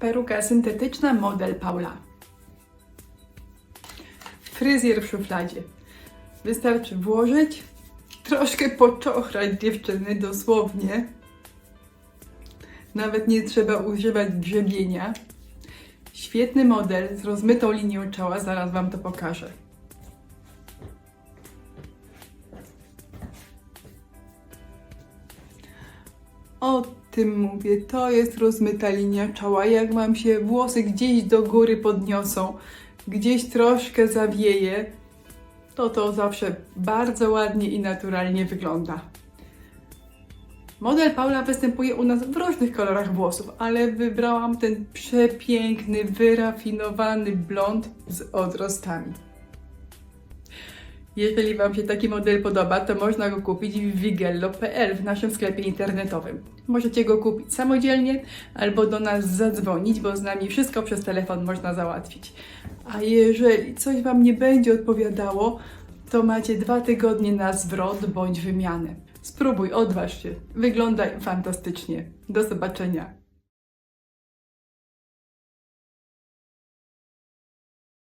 Peruka syntetyczna model Paula. Fryzjer w szufladzie. Wystarczy włożyć, troszkę poczochrać dziewczyny, dosłownie. Nawet nie trzeba używać grzebienia. Świetny model z rozmytą linią czoła, zaraz Wam to pokażę. O tym mówię, to jest rozmyta linia czoła. Jak Wam się włosy gdzieś do góry podniosą, gdzieś troszkę zawieje, to to zawsze bardzo ładnie i naturalnie wygląda. Model Paula występuje u nas w różnych kolorach włosów, ale wybrałam ten przepiękny, wyrafinowany blond z odrostami. Jeżeli Wam się taki model podoba, to można go kupić w wigello.pl w naszym sklepie internetowym. Możecie go kupić samodzielnie albo do nas zadzwonić, bo z nami wszystko przez telefon można załatwić. A jeżeli coś Wam nie będzie odpowiadało, to macie dwa tygodnie na zwrot bądź wymianę. Spróbuj, odważ się. Wyglądaj fantastycznie. Do zobaczenia.